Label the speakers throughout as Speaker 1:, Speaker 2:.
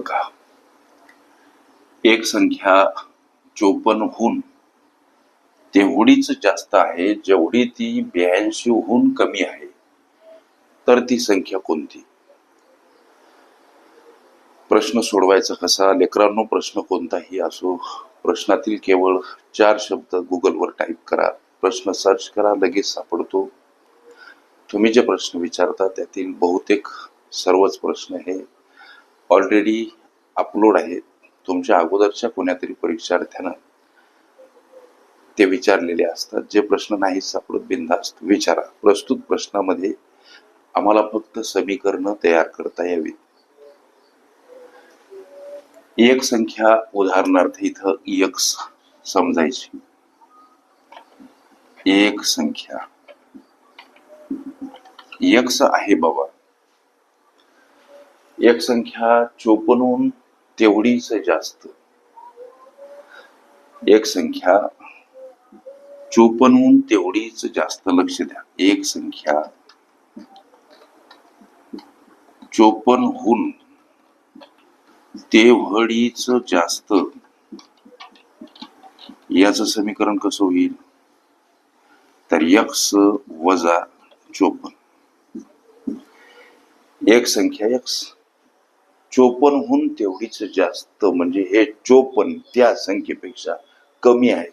Speaker 1: बघा. एक संख्या चोपन्नहून. तेवढीच जास्त आहे जेवढी ती ब्याऐंशीहून कमी आहे. तर ती संख्या कोणती? प्रश्न सोडवायचा कसा? लेकरांनो प्रश्न कोणताही असो प्रश्नातील केवळ चार शब्द गुगलवर टाईप करा. प्रश्न सर्च करा लगेच सापडतो. तुम्ही जे प्रश्न विचारता त्यातील बहुतेक सर्वच प्रश्न हे ऑलरेडी अपलोड आहेत तुमच्या अगोदरच्या कोण्यातरी परीक्षार्थ्यानं ते विचारलेले असतात. जे प्रश्न नाही सापडत बिंदास्त विचारा. प्रस्तुत प्रश्नामध्ये आम्हाला फक्त समीकरणं तयार करता यावीत. एक संख्या उदाहरणार्थ इथं यक्स समजायची. एक संख्या. यक्स आहे बाबा. एक संख्या चोपन्नहून तेवढीच जास्त. एक संख्या चोपन्नहून तेवढीच जास्त लक्ष द्या. एक संख्या चोपन्नहून तेवढीच जास्त. याचं समीकरण कसं होईल? तर यक्स वजा चोपन्न. एक संख्या यक्स. चोपन्नहून तेवढीच जास्त म्हणजे हे चोपन्न त्या संख्येपेक्षा कमी आहे.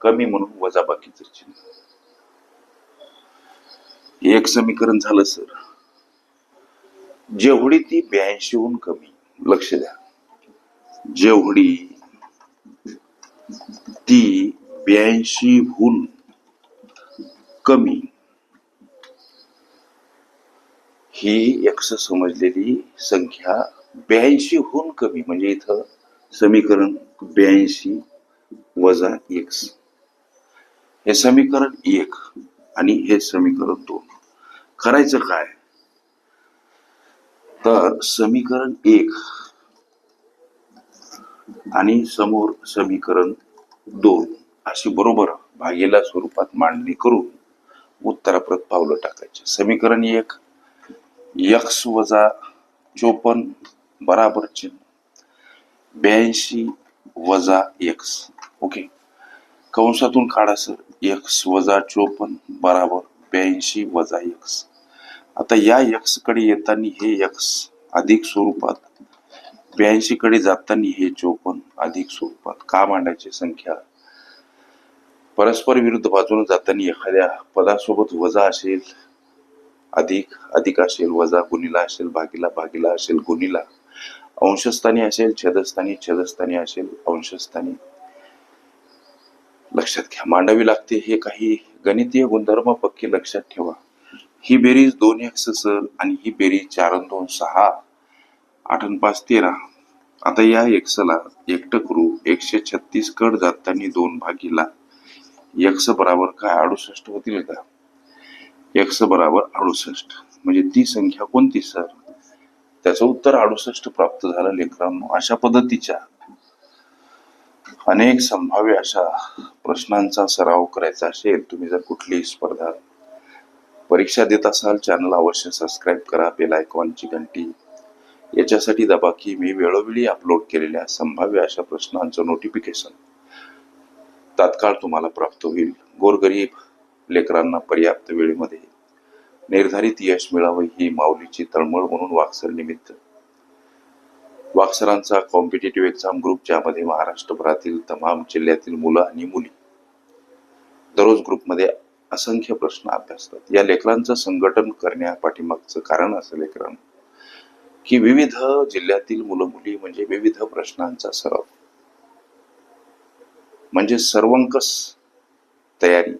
Speaker 1: कमी म्हणून वजाबाकीचं चिन्ह. एक समीकरण झालं सर. जेवढी ती ब्याऐंशीहून कमी लक्ष द्या. जेवढी ती ब्याऐंशीहून कमी ही एक्स समजलेली संख्या ब्याऐंशीहून कमी म्हणजे इथं समीकरण ब्याऐंशी वजा एक्स हे समीकरण एक आणि हे समीकरण दोन. करायचं काय? तर समीकरण एक आणि समोर समीकरण दोन. अशी बरोबर भागेला स्वरूपात मांडणी करून उत्तराप्रत पावलं टाकायचे. समीकरण एक यक्स वजा चोपन्न बराबर चिन्ह. ब्याऐंशी वजा एक्स ओके. कंसातून काढा सर. एक्स वजा चोपन्न बराबर ब्याऐंशी वजा एक्स आता या यक्सकडे येताना हे यक्स अधिक स्वरूपात ब्याऐंशी कडे जाताना हे चोपन्न अधिक स्वरूपात का मांडायची संख्या? परस्पर विरुद्ध बाजूने जाताना एखाद्या पदासोबत वजा असेल अधिक अधिक असेल वजा गुणिला असेल भागीला भागीला असेल गुणिला. अंशस्थानी असेल छेदस्थानी छेदस्थानी असेल अंशस्थानी. लक्षात घ्या मांडावी लागते हे काही गणितीय गुणधर्म पक्के लक्षात ठेवा. ही बेरीज दोन एक्स सर आणि ही बेरीज चार दोन सहा. आठ पाच तेरा. आता या एक्सला एकटं करू एकशे छत्तीस कड जाताना दोन भागीला. एक्स बराबर काय? अडुसष्ट होतील का? एक्स बराबर अडुसष्ट. म्हणजे ती संख्या कोणती सर? त्याचं उत्तर अडुसष्ट प्राप्त झालं लेकरांनो. अशा पद्धतीच्या अनेक संभाव्य अशा प्रश्नांचा सराव करायचा असेल तुम्ही जर कुठलीही स्पर्धा परीक्षा देत असाल चॅनल अवश्य सबस्क्राईब करा बेल आयकॉनची घंटी. याच्यासाठी दबा की मी वेळोवेळी अपलोड केलेल्या संभाव्य अशा प्रश्नांचं नोटिफिकेशन तात्काळ तुम्हाला प्राप्त होईल. गोरगरीब लेकरांना पर्याप्त वेळेमध्ये निर्धारित यश मिळावं ही माऊलीची तळमळ म्हणून वाक्सर निमित्त. वाक्सरांचा कॉम्पिटेटिव्ह एक्झाम ग्रुप ज्यामध्ये महाराष्ट्रभरातील तमाम जिल्ह्यातील मुलं आणि मुली दररोज ग्रुपमध्ये असंख्य प्रश्न अभ्यासतात. या लेकरांचं संघटन करण्या पाठीमागचं कारण असं लेकरांना की विविध जिल्ह्यातील मुलं मुली म्हणजे विविध प्रश्नांचा सराव. म्हणजे सर्वंकस तयारी.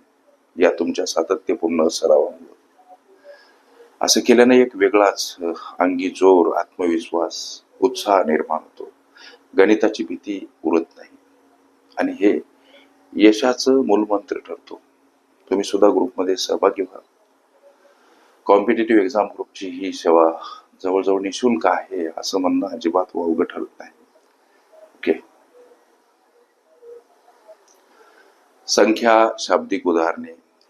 Speaker 1: या तुमच्या सातत्यपूर्ण सरावामुळे. असं केल्याने एक वेगळाच अंगी जोर आत्मविश्वास उत्साह निर्माण होतो. गणिताची भीती उरत नाही. आणि हे यशाचं मूलमंत्र ठरतो. तुम्ही सुद्धा ग्रुपमध्ये सहभागी व्हा. कॉम्पिटेटिव्ह एक्झाम ग्रुपची ही सेवा जवळजवळ निशुल्क आहे असं म्हणणं अजिबात वावगं ठरत नाही. ओके. संख्या शाब्दिक उदाहरणे.